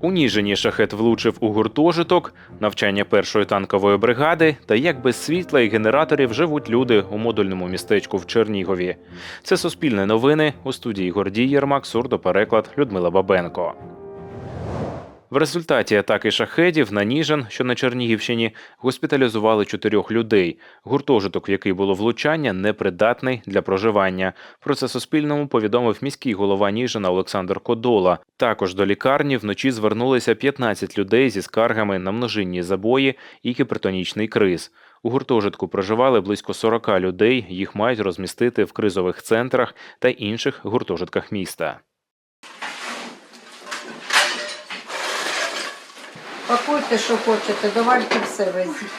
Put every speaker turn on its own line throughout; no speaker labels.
У Ніжині шахет влучив у гуртожиток, навчання першої танкової бригади та як без світла і генераторів живуть люди у модульному містечку в Чернігові. Це Суспільне новини у студії Гордій Єрмак, сурдопереклад Людмила Бабенко. В результаті атаки шахедів на Ніжин, що на Чернігівщині, госпіталізували чотирьох людей. Гуртожиток, в який було влучання, непридатний для проживання. Про це Суспільному повідомив міський голова Ніжина Олександр Кодола. Також до лікарні вночі звернулися 15 людей зі скаргами на множинні забої і гіпертонічний криз. У гуртожитку проживали близько 40 людей. Їх мають розмістити в кризових центрах та інших гуртожитках міста.
Пакуйте, що хочете, давайте все везіть.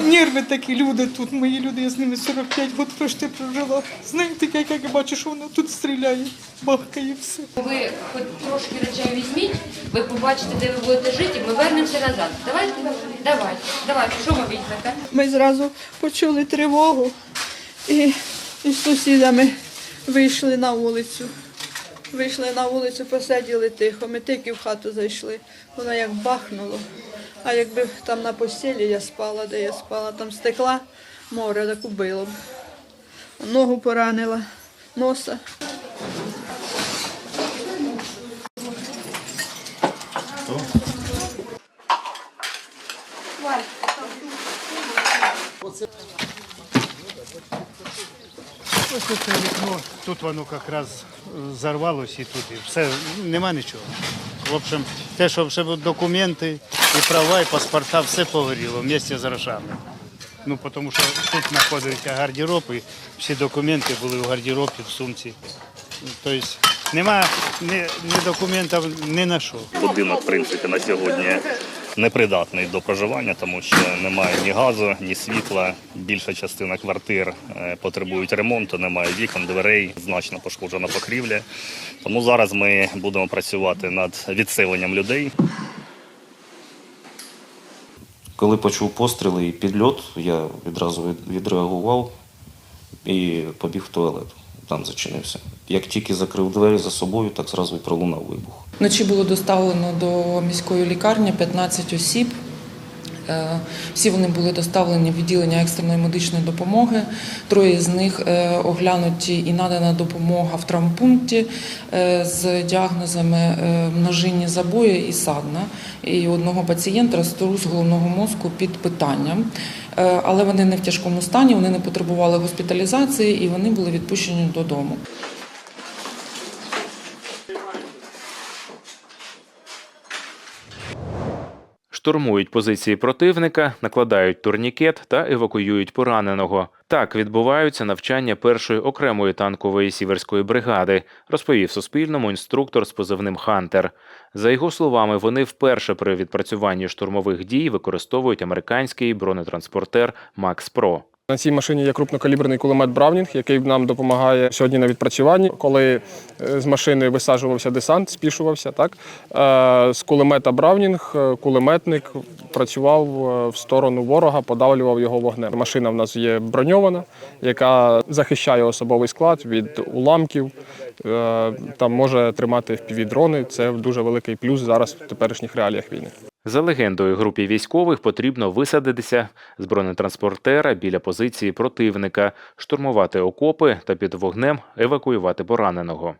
Нерви такі люди тут, мої люди, я з ними 45 років пройшли прожила. Знаєте, як, я бачу, що вона тут стріляє, бахкає все.
Ви хоч трошки речей візьміть, ви побачите, де ви будете жити, ми вернемося назад. Давайте, давайте, давайте, що ви візьмете?
Ми зразу почули тривогу і, і з сусідами вийшли на вулицю. Вийшли на вулицю, посиділи тихо. Ми тільки в хату зайшли. Воно як бахнуло. А якби там на постілі я спала, де я спала, там стекла море, так убило б. Ногу поранила, носа.
Ось це вікно, тут воно якраз зарвалось і тут. І все, нема нічого. В общем, те, що будуть документи, і права, і паспорта, все погоріло вместе з грошами. Ну, тому що тут знаходився гардероб, і всі документи були в гардеробі, в сумці. Тобто нема ні, ні документів ні на що.
Будинок, в принципі, на сьогодні непридатний до проживання, тому що немає ні газу, ні світла. Більша частина квартир е, потребують ремонту, немає вікон, дверей, значно пошкоджена покрівля. Тому зараз ми будемо працювати над відселенням людей.
Коли почув постріли і підльот, я відразу відреагував і побіг в туалет. Там зачинився. Як тільки закрив двері за собою, так зразу і пролунав вибух.
Вночі було доставлено до міської лікарні 15 осіб. Е, Всі вони були доставлені в відділення екстреної медичної допомоги. Троє з них е, оглянуті і надана допомога в травмпункті е, з діагнозами множинні забої і садна. І одного пацієнта струс головного мозку під питанням. Але вони не в тяжкому стані, вони не потребували госпіталізації і вони були відпущені додому.
Штурмують позиції противника, накладають турнікет та евакуюють пораненого. Так відбуваються навчання першої окремої танкової сіверської бригади, розповів Суспільному інструктор з позивним Хантер. За його словами, вони вперше при відпрацюванні штурмових дій використовують американський бронетранспортер Макс Про.
На цій машині є крупнокаліберний кулемет Браунінг, який нам допомагає сьогодні на відпрацюванні. Коли е, з машини висаджувався десант, спішувався, так е, з кулемета Браунінг е, кулеметник працював в сторону ворога, подавлював його вогнем. Машина в нас є броньована, яка захищає особовий склад від уламків. Там може тримати впівдрони. Це дуже великий плюс зараз в теперішніх реаліях війни.
За легендою, групі військових потрібно висадитися з бронетранспортера біля позиції противника, штурмувати окопи та під вогнем евакуювати пораненого.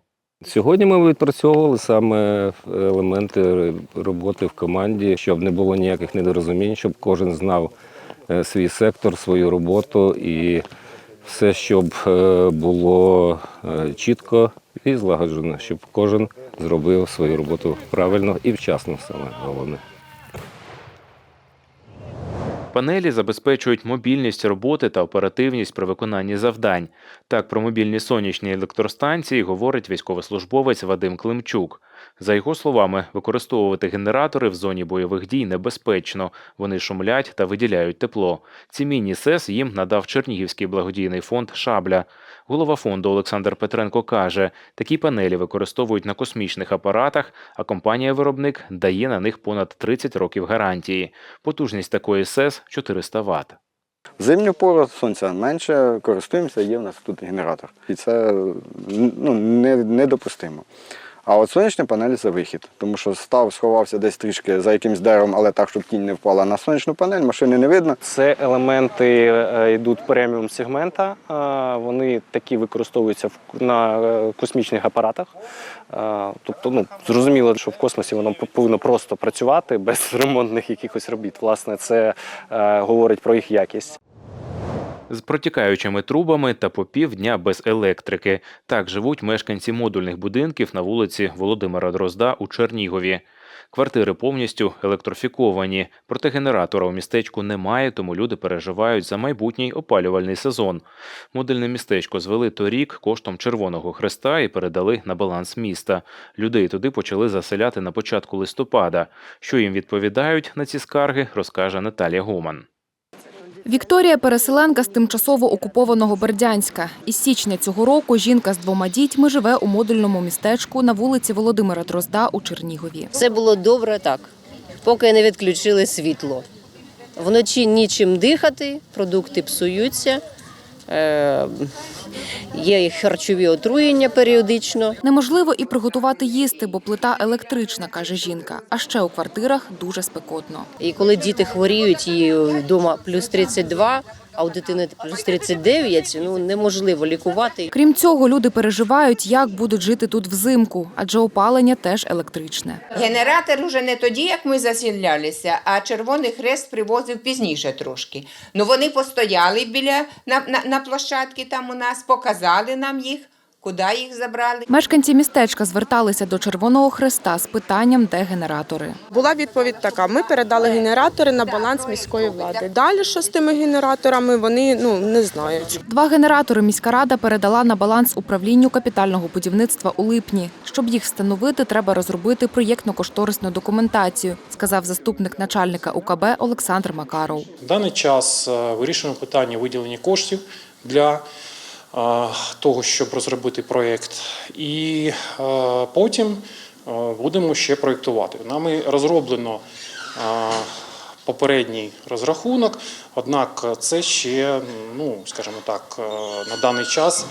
Сьогодні ми відпрацьовували саме елементи роботи в команді, щоб не було ніяких недорозумінь, щоб кожен знав е, свій сектор, свою роботу і все, щоб е, було е, чітко і злагоджено, щоб кожен зробив свою роботу правильно і вчасно саме головне.
Панелі забезпечують мобільність роботи та оперативність при виконанні завдань. Так про мобільні сонячні електростанції говорить військовослужбовець Вадим Климчук. За його словами, використовувати генератори в зоні бойових дій небезпечно. Вони шумлять та виділяють тепло. Ці міні-сес їм надав Чернігівський благодійний фонд Шабля. Голова фонду Олександр Петренко каже, такі панелі використовують на космічних апаратах, а компанія-виробник дає на них понад 30 років гарантії. Потужність такої СЕС 400 Вт.
Зимню пору сонця менше, користуємося, є в нас тут генератор. І це ну, не, недопустимо. А от сонячні панелі це вихід, тому що став, сховався десь трішки за якимсь деревом, але так, щоб тінь не впала на сонячну панель, машини не видно.
Це елементи е, йдуть преміум сегмента. е, Вони такі використовуються на е, космічних апаратах. Тобто, ну зрозуміло, що в космосі воно повинно просто працювати без ремонтних якихось робіт. Власне, це говорить про їх якість.
З протікаючими трубами та по півдня без електрики. Так живуть мешканці модульних будинків на вулиці Володимира Дрозда у Чернігові. Квартири повністю електрифіковані, проте генератора у містечку немає, тому люди переживають за майбутній опалювальний сезон. Модульне містечко звели торік коштом Червоного Хреста і передали на баланс міста. Людей туди почали заселяти на початку листопада. Що їм відповідають на ці скарги, розкаже Наталія Гоман.
Вікторія переселенка з тимчасово окупованого Бердянська. Із січня цього року жінка з двома дітьми живе у модульному містечку на вулиці Володимира Дрозда у Чернігові.
Все було добре так, поки не відключили світло. Вночі нічим дихати, продукти псуються, е, є і харчові отруєння періодично.
Неможливо і приготувати їсти, бо плита електрична, каже жінка. А ще у квартирах дуже спекотно.
І коли діти хворіють, і вдома плюс 32, а у дитини плюс 39, ну неможливо лікувати.
Крім цього, люди переживають, як будуть жити тут взимку, адже опалення теж електричне.
Генератор уже не тоді, як ми засілялися, а Червоний Хрест привозив пізніше трошки. Ну вони постояли біля на, на, на площадці там у нас, показали нам їх, куди їх забрали.
Мешканці містечка зверталися до Червоного Хреста з питанням, де генератори.
Була відповідь така: ми передали генератори на баланс міської влади. Далі що з тими генераторами вони ну не знають.
Два генератори міська рада передала на баланс управлінню капітального будівництва у липні. Щоб їх встановити, треба розробити проєктно-кошторисну документацію, сказав заступник начальника УКБ Олександр Макаров.
В даний час е, вирішуємо питання виділення коштів для того, щоб розробити проєкт, і потім будемо ще проєктувати. Нами розроблено попередній розрахунок, однак це ще, ну скажімо так, на даний час.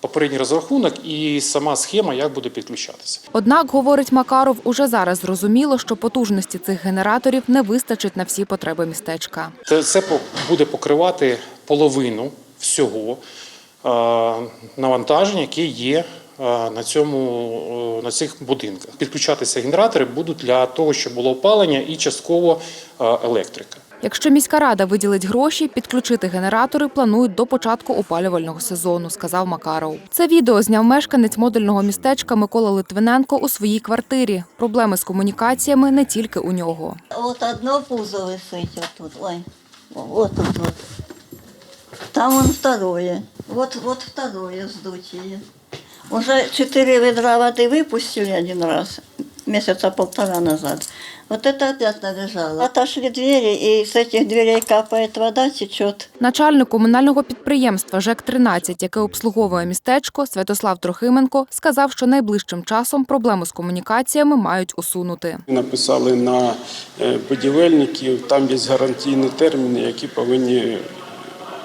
Попередній розрахунок і сама схема, як буде підключатися.
Однак, говорить Макаров, уже зараз зрозуміло, що потужності цих генераторів не вистачить на всі потреби містечка.
Це, це буде покривати половину всього е, навантаження, яке є е, на, цьому, е, на цих будинках. Підключатися генератори будуть для того, щоб було опалення і частково електрика.
Якщо міська рада виділить гроші, підключити генератори планують до початку опалювального сезону, сказав Макаров. Це відео зняв мешканець модульного містечка Микола Литвиненко у своїй квартирі. Проблеми з комунікаціями не тільки у нього.
От одно пузо висить отут. Ой, вот тут вот. Там вон второе. Вот, вот второе сдутие. Уже четыре ведра воды выпустили один раз, месяца полтора назад. Вот это опять набежало. Отошли двери, и с этих дверей капает вода, течет.
Начальник комунального підприємства ЖЕК-13, яке обслуговує містечко, Святослав Трохименко, сказав, що найближчим часом проблему з комунікаціями мають усунути.
Написали на е, будівельників, там є гарантійні терміни, які повинні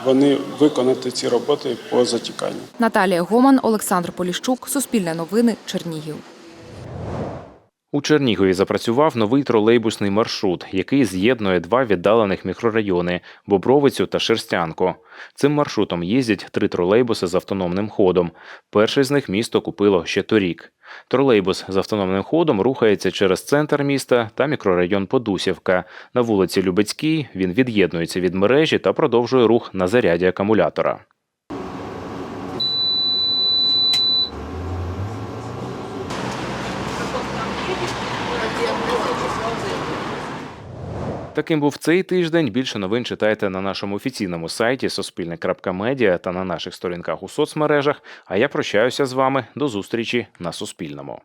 вони виконати ці роботи по затіканню.
Наталія Гоман, Олександр Поліщук, Суспільне новини, Чернігів.
У Чернігові запрацював новий тролейбусний маршрут, який з'єднує два віддалених мікрорайони Бобровицю та Шерстянку. Цим маршрутом їздять три тролейбуси з автономним ходом. Перший з них місто купило ще торік. Тролейбус з автономним ходом рухається через центр міста та мікрорайон Подусівка. На вулиці Любецькій він від'єднується від мережі та продовжує рух на заряді акумулятора. Таким був цей тиждень. Більше новин читайте на нашому офіційному сайті Суспільне.Медіа та на наших сторінках у соцмережах. А я прощаюся з вами до зустрічі на Суспільному.